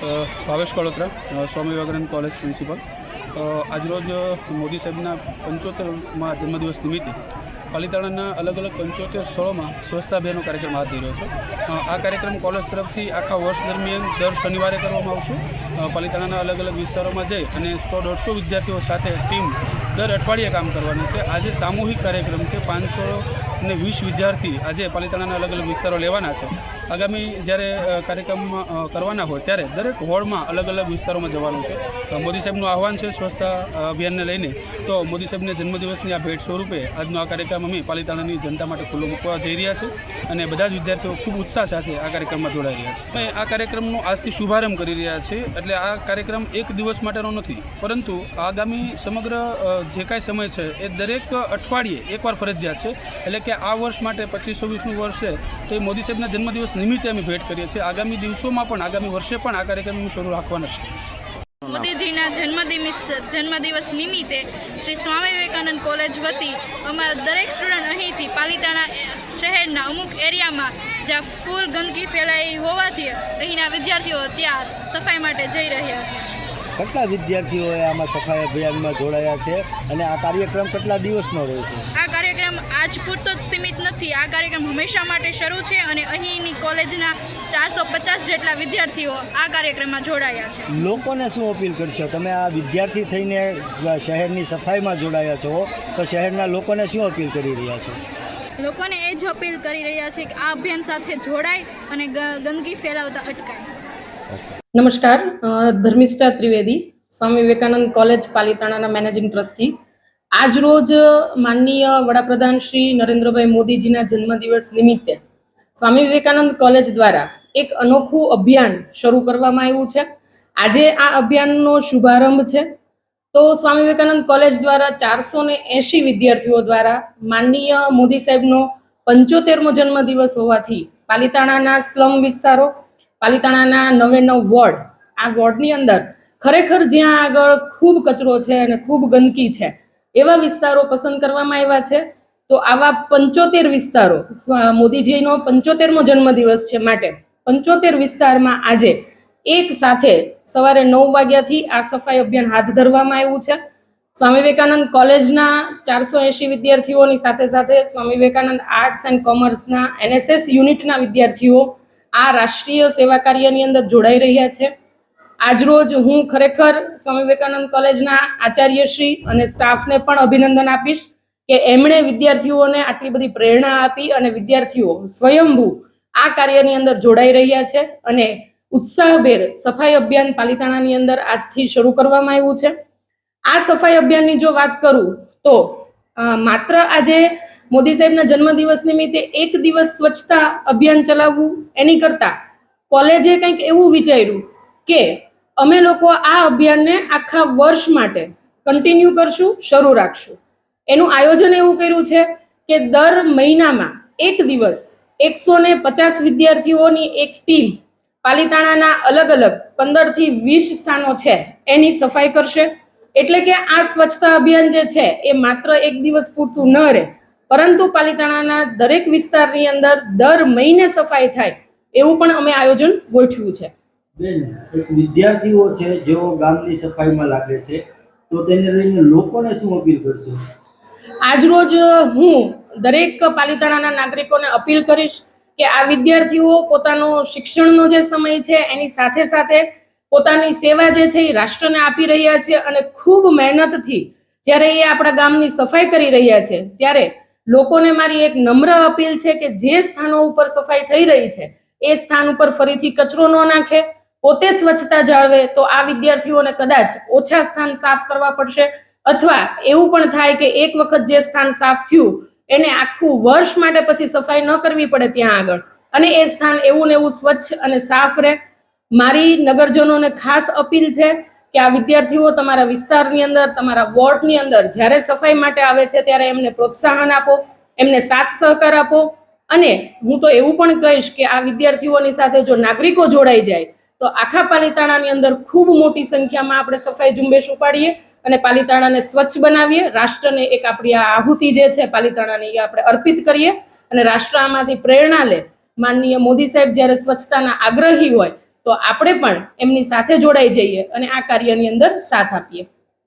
Bhavesh Kalotra Swami Vivekananda college principal. આજરોજ મોદી સાહેબના પંચોતેરમાં જન્મદિવસ નિમિત્તે પાલિતાણાના અલગ અલગ પંચોતેર સ્થળોમાં સ્વચ્છતા અભિયાનનો કાર્યક્રમ હાથ રહ્યો છે. આ કાર્યક્રમ કોલેજ તરફથી આખા વર્ષ દરમિયાન દર શનિવારે કરવામાં આવશે. પાલિતાણાના અલગ અલગ વિસ્તારોમાં જઈ અને સો દોઢસો વિદ્યાર્થીઓ સાથે ટીમ દર અઠવાડિયે કામ કરવાની છે. આજે સામૂહિક કાર્યક્રમ છે. પાંચસો ને વીસ વિદ્યાર્થી આજે પાલિતાણાના અલગ અલગ વિસ્તારો લેવાના છે. આગામી જ્યારે કાર્યક્રમ કરવાના હોય ત્યારે દરેક હોળમાં અલગ અલગ વિસ્તારોમાં જવાનું છે. મોદી સાહેબનું આહવાન છે સ્વચ્છતા અભિયાનને લઈને. તો મોદી સાહેબને જન્મદિવસની આ ભેટ સ્વરૂપે આજનો આ કાર્યક્રમ અમે પાલિતાણાની જનતા માટે ખુલ્લો મૂકવા જઈ રહ્યા છીએ અને બધા જ વિદ્યાર્થીઓ ખૂબ ઉત્સાહ સાથે આ કાર્યક્રમમાં જોડાઈ રહ્યા છે. અમે આ કાર્યક્રમનો આજથી શુભારંભ કરી રહ્યા છે એટલે આ કાર્યક્રમ એક દિવસ માટેનો નથી, પરંતુ આગામી સમગ્ર જે કાંઈ સમય છે એ દરેક અઠવાડિયે એકવાર ફરજિયાત છે. એટલે કે આ વર્ષ માટે પચીસ છવ્વીસનું વર્ષ છે, તો એ મોદી સાહેબના જન્મદિવસ નિમિત્તે અમે ભેટ કરીએ છીએ. આગામી દિવસોમાં પણ, આગામી વર્ષે પણ આ કાર્યક્રમ શરૂ રાખવાના છે મોદીજીના જન્મદિવસ જન્મદિવસ નિમિત્તે શ્રી સ્વામી વિવેકાનંદ કોલેજ વતી અમારા દરેક સ્ટુડન્ટ અહીંથી પાલિતાણા શહેરના અમુક એરિયામાં જ્યાં ફૂલ ગંદકી ફેલાઈ હોવાથી અહીંના વિદ્યાર્થીઓ ત્યાં સફાઈ માટે જઈ રહ્યા છે. કેટલા વિદ્યાર્થીઓએ આમાં સફાઈ અભિયાનમાં જોડાયા છે અને આ કાર્યક્રમ કેટલા દિવસનો રહેશે આ કાર્યક્રમ આજ પૂરતો જ સીમિત નથી. આ કાર્યક્રમ હંમેશા માટે શરૂ છે અને અહીંની કોલેજના ચારસો પચાસ જેટલા વિદ્યાર્થીઓ આ કાર્યક્રમમાં જોડાયા છે. લોકોને શું અપીલ કરશો? તમે આ વિદ્યાર્થી થઈને શહેરની સફાઈમાં જોડાયા છો તો શહેરના લોકોને શું અપીલ કરી રહ્યા છો? લોકોને એ જ અપીલ કરી રહ્યા છે કે આ અભિયાન સાથે જોડાય અને ગંદકી ફેલાવતા અટકાય. નમસ્કાર ધર્મિષ્ઠા ત્રિવેદી, સ્વામી વિવેકાનંદ કોલેજ, પાલિતાણાના મેનેજિંગ ટ્રસ્ટી. આજ રોજ માનનીય વડાપ્રધાન શ્રી નરેન્દ્રભાઈ મોદીજીના જન્મદિવસ નિમિત્તે સ્વામી વિવેકાનંદ કોલેજ દ્વારા એક અનોખું અભિયાન શરૂ કરવામાં આવ્યું છે. આજે આ અભિયાનનો શુભારંભ છે. તો સ્વામી વિવેકાનંદ કોલેજ દ્વારા ચારસો ને એંશી વિદ્યાર્થીઓ દ્વારા માનનીય મોદી સાહેબનો પંચોતેરમો જન્મદિવસ હોવાથી પાલિતાણાના સ્લમ વિસ્તારો પાલિતાણાના નવે નવ વોર્ડ. આ વોર્ડની અંદર ખરેખર જ્યાં આગળ ખૂબ કચરો છે અને ખૂબ ગંદકી છે, એવા વિસ્તારો પસંદ કરવામાં આવ્યા છે. તો આવા પંચોતેર વિસ્તારો, મોદીજીનો પંચોતેરમો જન્મદિવસ છે માટે, પંચોતેર વિસ્તારમાં આજે એક સાથે સવારે નવ વાગ્યાથી આ સફાઈ અભિયાન હાથ ધરવામાં આવ્યું છે. સ્વામી વિવેકાનંદ કોલેજના ચારસો એંશી વિદ્યાર્થીઓની સાથે સાથે સ્વામી વિવેકાનંદ આર્ટ્સ એન્ડ કોમર્સના એનએસએસ યુનિટના વિદ્યાર્થીઓ આ રાષ્ટ્રીય સેવા કાર્યની અંદર જોડાઈ રહ્યા છે. આજરોજ હું ખરેખર સ્વામી વિવેકાનંદ કોલેજના આચાર્યશ્રી અને સ્ટાફને પણ અભિનંદન આપીશ કે એમણે વિદ્યાર્થીઓને આટલી બધી પ્રેરણા આપી અને વિદ્યાર્થીઓ સ્વયંભૂ આ કાર્યની અંદર જોડાઈ રહ્યા છે અને ઉત્સાહભેર સફાઈ અભિયાન પાલિતાણાની અંદર આજથી શરૂ કરવામાં આવ્યું છે. આ સફાઈ અભિયાનની જો વાત કરું તો માત્ર આજે મોદી સાહેબના જન્મદિવસ નિમિત્તે એક દિવસ સ્વચ્છતા અભિયાન ચલાવવું એની કરતા કોલેજે કંઈક એવું વિચાર્યું કે અમે લોકો આ અભિયાનને આખા વર્ષ માટે કન્ટિન્યુ કરશું, શરૂ રાખશું. એનું આયોજન એવું કર્યું છે કે દર મહિનામાં એક દિવસ એકસો ને પચાસ વિદ્યાર્થીઓની એક ટીમ પાલિતાણાના અલગ અલગ પંદરથી વીસ સ્થાનો છે એની સફાઈ કરશે. એટલે કે આ સ્વચ્છતા અભિયાન જે છે એ માત્ર એક દિવસ પૂરતું ન રહે પરંતુ પાલિતાણાના દરેક વિસ્તારની અંદર દર મહિને સફાઈ થાય એવું પણ અમે આયોજન ગોઠવ્યું છે. બેન એક વિદ્યાર્થીઓ છે જેઓ ગામની સફાઈમાં લાગે છે તો તેને લઈને લોકોને શું અપીલ કરશો? આજરોજ હું દરેક પાલિતાણાના નાગરિકોને અપીલ કરીશ કે આ વિદ્યાર્થીઓ પોતાનો શિક્ષણનો જે સમય છે એની સાથે સાથે પોતાની સેવા જે છે એ રાષ્ટ્રને આપી રહ્યા છે અને ખૂબ મહેનતથી જ્યારે એ આપણા ગામની સફાઈ કરી રહ્યા છે ત્યારે લોકોને મારી એક નમ્ર અપીલ છે કે જે સ્થાનો ઉપર સફાઈ થઈ રહી છે, એ સ્થાન ઉપર ફરીથી કચરો ન નાખે, પોતે સ્વચ્છતા જાળવે તો આ વિદ્યાર્થીઓને કદાચ ઓછા સ્થાન સાફ કરવા પડશે અથવા એવું પણ થાય કે એક વખત જે સ્થાન સાફ થયું, એને આખું વર્ષ માટે પછી સફાઈ ન કરવી પડે ત્યાં આગળ. અને એ સ્થાન એવું ને એવું સ્વચ્છ અને સાફ રહે. મારી નગરજનોને ખાસ અપીલ છે કે આ વિદ્યાર્થીઓ તમારા વિસ્તારની અંદર, તમારા વોર્ડની અંદર જ્યારે સફાઈ માટે આવે છે ત્યારે એમને પ્રોત્સાહન આપો, એમને સાથ સહકાર આપો. અને હું તો એવું પણ કહીશ કે આ વિદ્યાર્થીઓની સાથે જો નાગરિકો જોડાઈ જાય, તો આખા પાલિતાણાની અંદર ખૂબ મોટી સંખ્યામાં આપણે સફાઈ ઝુંબેશ ઉપાડીએ અને પાલિતાણાને સ્વચ્છ બનાવીએ. રાષ્ટ્રને એક આપણી આ આહુતિ જે છે પાલિતાણાની એ આપણે અર્પિત કરીએ અને રાષ્ટ્ર આમાંથી પ્રેરણા લે. માનનીય મોદી સાહેબ જ્યારે સ્વચ્છતાના આગ્રહી હોય તો આપણે પણ એમની સાથે જોડાઈ જઈએ અને આ કાર્યની અંદર સાથ આપીએ.